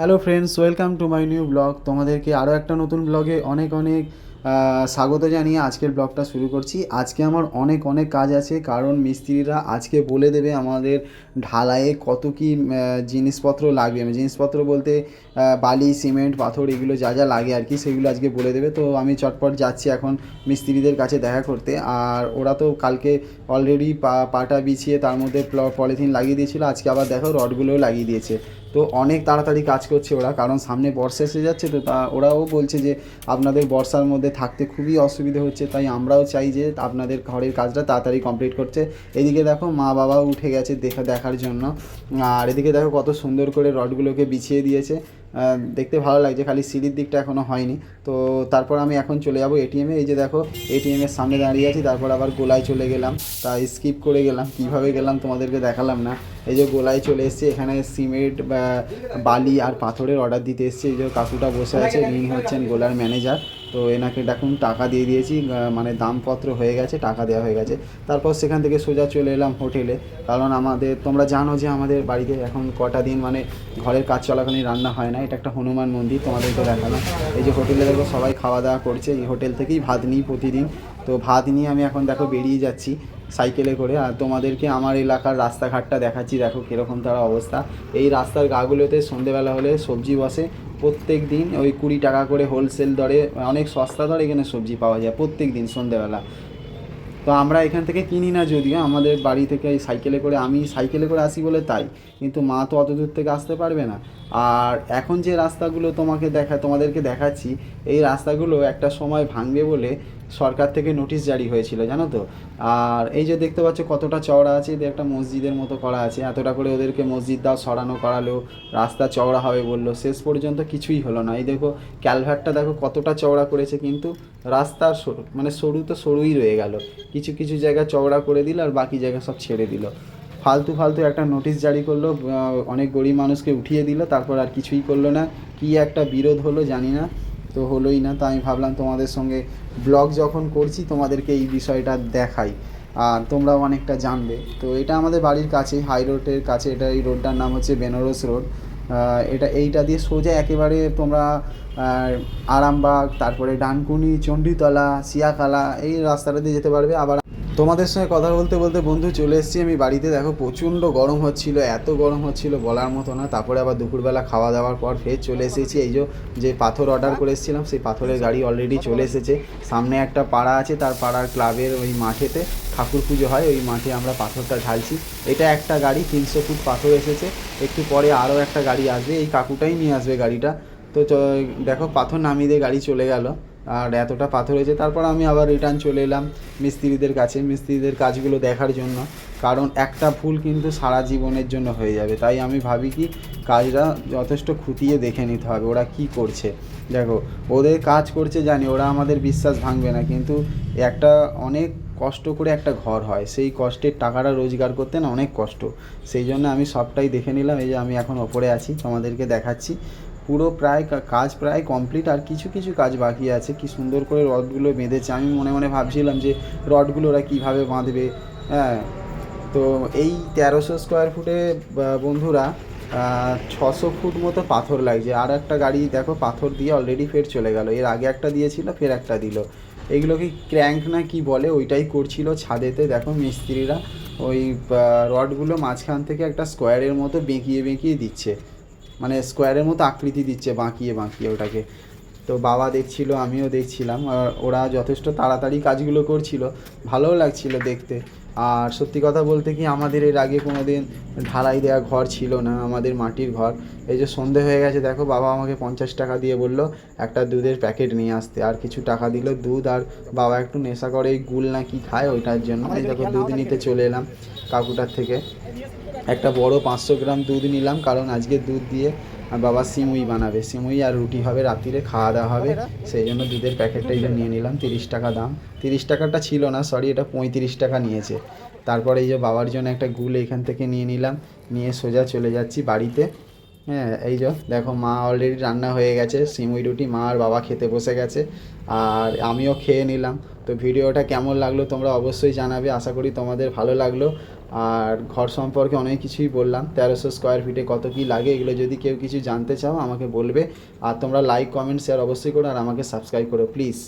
Hello friends welcome to my new blog তোমাদেরকে আরও একটা নতুন ব্লগে অনেক অনেক স্বাগত জানিয়ে আজকের ব্লগটা শুরু করছি। আজকে আমার অনেক অনেক কাজ আছে, কারণ মিস্ত্রিরা আজকে বলে দেবে আমাদের ঢালাইয়ে কত কি জিনিসপত্র লাগবে। জিনিসপত্র বলতে বালি, সিমেন্ট, পাথর এগুলো যা যা লাগে আর কি, সেগুলো আজকে বলে দেবে। তো আমি চটপট যাচ্ছি এখন মিস্ত্রিদের কাছে দেখা করতে। আর ওরা তো কালকে অলরেডি পা, পাটা বিছিয়ে তার মধ্যে পলিথিন লাগিয়ে দিয়েছিল, আজকে আবার দেখো রডগুলোও লাগিয়ে দিয়েছে। তো অনেক তাড়াতাড়ি কাজ করছে ওরা, কারণ সামনে বর্ষা এসে যাচ্ছে তো তা ওরাও বলছে যে আপনাদের বর্ষার মধ্যে থাকতে খুবই অসুবিধে হচ্ছে, তাই আমরাও চাই যে আপনাদের ঘরের কাজটা তাড়াতাড়ি কমপ্লিট করছে এদিকে দেখো মা বাবাও উঠে গেছে দেখা দেখার জন্য। আর এদিকে দেখো কত সুন্দর করে রডগুলোকে বিছিয়ে দিয়েছে। দেখতে ভালো লাগছে, খালি সিঁড়ির দিকটা এখনও হয়নি। তো তারপর আমি এখন চলে যাব এটিএমে এই যে দেখো এটিএমের সামনে দাঁড়িয়ে আছি, তারপর আবার গোলায় চলে গেলাম। তাই স্কিপ করে গেলাম, কীভাবে গেলাম তোমাদেরকে দেখালাম না। এই যে গোলায় চলে এসেছি, এখানে সিমেন্ট বা বালি আর পাথরের অর্ডার দিতে এসেছি। এই যে কাকুটা বসে আছে, ইনি হচ্ছেন গোলার ম্যানেজার তো এনাকে দেখুন, টাকা দিয়ে দিয়েছি মানে দামপত্র হয়ে গেছে, টাকা দেওয়া হয়ে গেছে। তারপর সেখান থেকে সোজা চলে এলাম হোটেলে। কারণ আমাদের, তোমরা জানো যে আমাদের বাড়িতে এখন কটা দিন মানে ঘরের কাজ চলাকালীন রান্না হয় না। এটা একটা হনুমান মন্দির, তোমাদেরকে দেখালাম এই যে হোটেলে দেখো, সবাই খাওয়া দাওয়া করছে। এই হোটেল থেকেই ভাত নিই প্রতিদিন। তো ভাত নিয়ে আমি এখন দেখো বেরিয়ে যাচ্ছি। সাইকেলে করে। আর তোমাদেরকে আমার এলাকার রাস্তাঘাটটা দেখাচ্ছি, দেখো কীরকম তার অবস্থা। এই রাস্তার গাগুলোতে সন্ধেবেলা হলে সবজি বসে। প্রত্যেক দিন ওই কুড়ি টাকা করে হোলসেল দরে, অনেক সস্তা দরে এখানে সবজি পাওয়া যায় প্রত্যেক দিন সন্ধেবেলা। তো আমরা এখান থেকে কিনি না যদিও, আমাদের বাড়ি থেকে এই সাইকেলে করে, আমি সাইকেলে করে আসি বলে তাই। কিন্তু মা তো অত দূর থেকে আসতে পারবে না। আর এখন যে রাস্তাগুলো তোমাকে দেখা, তোমাদেরকে দেখাচ্ছি, এই রাস্তাগুলো একটা সময় ভাঙবে বলে সরকার থেকে নোটিশ জারি হয়েছিল, জানো তো? আর এই যে দেখতে পাচ্ছ কতটা চওড়া আছে, এদের একটা মসজিদের মতো করা আছে। এতটা করে ওদেরকে মসজিদ দাও, সরানো, করালো, রাস্তা চওড়া হবে বলল। শেষ পর্যন্ত কিছুই হলো না। এই দেখো, ক্যালভারটা দেখো কতটা চওড়া করেছে, কিন্তু রাস্তা মানে সরু তো সরুই রয়ে গেল। কিছু কিছু জায়গা চওড়া করে দিল আর বাকি জায়গা সব ছেড়ে দিল। ফালতু ফালতু একটা নোটিশ জারি করল অনেক গরিব মানুষকে উঠিয়ে দিল, তারপর আর কিছুই করল না। কি একটা বিরোধ হলো জানি না। তো হলোই না, তো আমি ভাবলাম তোমাদের সঙ্গে ব্লগ যখন করছি তোমাদেরকে এই বিষয়টা দেখাই। আর তোমরাও অনেকটা জানবে। তো এটা আমাদের বাড়ির কাছে হাই রোডের কাছে, এটা এই রোডটার নাম হচ্ছে বেনারস রোড এটা, এইটা দিয়ে সোজা একেবারে তোমরা আরামবাগ, তারপরে ডানকুনি, চণ্ডীতলা সিয়াকালা এই রাস্তাটা দিয়ে যেতে পারবে। আবার তোমাদের সঙ্গে কথা বলতে বলতে বন্ধু চলে এসেছি আমি বাড়িতে। দেখো, প্রচণ্ড গরম হচ্ছিল, এত গরম হচ্ছিল বলার মতো না। তারপরে আবার দুপুরবেলা খাওয়া দাওয়ার পর ফের চলে এসেছি। এই যে পাথর অর্ডার করে এসেছিলাম, সেই পাথরের গাড়ি অলরেডি চলে এসেছে। সামনে একটা পাড়া আছে, তার পাড়ার ক্লাবের ওই মাঠেতে ঠাকুর পুজো হয়। ওই মাঠে আমরা পাথরটা ঢালছি। এটা একটা গাড়ি, তিনশো ফুট পাথর এসেছে। একটু পরে আরও একটা গাড়ি আসবে। এই কাকুটাই নিয়ে আসবে গাড়িটা। তো দেখো, পাথর নামিয়ে দিয়ে গাড়ি চলে গেল। আর এতটা পাথর হয়েছে। তারপর আমি আবার রিটার্ন চলে এলাম মিস্ত্রিদের কাছে, মিস্ত্রিদের কাজগুলো দেখার জন্য। কারণ একটা ভুল কিন্তু সারা জীবনের জন্য হয়ে যাবে। তাই আমি ভাবি কি, কাজটা যথেষ্ট খুঁটিয়ে দেখে নিতে হবে, ওরা কি করছে। দেখো, ওদের কাজ করছে জানি, ওরা আমাদের বিশ্বাস ভাঙবে না, কিন্তু একটা অনেক কষ্ট করে একটা ঘর হয়। সেই কষ্টের টাকাটা রোজগার করতে না অনেক কষ্ট। সেই জন্য আমি সবটাই দেখে নিলাম, এই যে আমি এখন ওপরে আছি, তোমাদেরকে দেখাচ্ছি। পুরো প্রায় কাজ প্রায় কমপ্লিট আর কিছু কিছু কাজ বাকি আছে। কি সুন্দর করে রডগুলো বেঁধেছে। আমি মনে মনে ভাবছিলাম যে, রডগুলো ওরা কীভাবে বাঁধবে? হ্যাঁ তো এই তেরোশো স্কোয়ার ফুটে বন্ধুরা ছশো ফুট মতো পাথর লাগছে। আর একটা গাড়ি, দেখো, পাথর দিয়ে অলরেডি ফের চলে গেল। এর আগে একটা দিয়েছিল, ফের একটা দিল। এইগুলো কি ক্র্যাঙ্ক না কি বলে? ওইটাই করছিল ছাদেতে। দেখো, মিস্ত্রিরা ওই রডগুলো মাঝখান থেকে একটা স্কোয়ারের মতো বেঁকিয়ে বেঁকিয়ে দিচ্ছে। মানে স্কোয়ারের মতো আকৃতি দিচ্ছে, বাঁকিয়ে বাঁকিয়ে ওটাকে। তো বাবা দেখছিল, আমিও দেখছিলাম। আর ওরা যথেষ্ট তাড়াতাড়ি কাজগুলো করছিল। ভালোও লাগছিল দেখতে। আর সত্যি কথা বলতে কি, আমাদের এর আগে কোনো দিন ঢালাই দেওয়া ঘর ছিল না, আমাদের মাটির ঘর। এই যে সন্ধে হয়ে গেছে, দেখো বাবা আমাকে পঞ্চাশ টাকা দিয়ে বলল, একটা দুধের প্যাকেট নিয়ে আসতে। আর কিছু টাকা দিল দুধ, আর বাবা একটু নেশা করে, এই গুল না কি খায় ওইটার জন্য? এই দেখো দুধ নিতে চলে এলাম কাকুটার থেকে। একটা বড় পাঁচশো গ্রাম দুধ নিলাম, কারণ আজকে দুধ দিয়ে আর বাবা সিমুই বানাবে। সিমুই আর রুটি হবে, রাত্রিরে খাওয়া দাওয়া হবে। সেই জন্য দুধের প্যাকেটটা এই নিয়ে নিলাম, তিরিশ টাকা দাম। তিরিশ টাকাটা ছিল না সরি এটা পঁয়ত্রিশ টাকা নিয়েছে। তারপরে এই যে বাবার জন্য একটা গুল এখান থেকে নিয়ে নিলাম, নিয়ে সোজা চলে যাচ্ছি বাড়িতে। হ্যাঁ এই যে দেখো, মা অলরেডি রান্না হয়ে গেছে, সিমুই রুটি মা আর বাবা খেতে বসে গেছে, আর আমিও খেয়ে নিলাম। তো ভিডিওটা কেমন লাগল তোমরা অবশ্যই জানাবে, আশা করি তোমাদের ভালো লাগল। আর ঘর সম্পর্কে অনেক কিছুই বললাম। তেরোশো স্কোয়ার ফিটে কত কি লাগে, এগুলো যদি কেউ কিছু জানতে চাও আমাকে বলবে। আর তোমরা লাইক কমেন্ট শেয়ার অবশ্যই করো আর আমাকে সাবস্ক্রাইব করো প্লিজ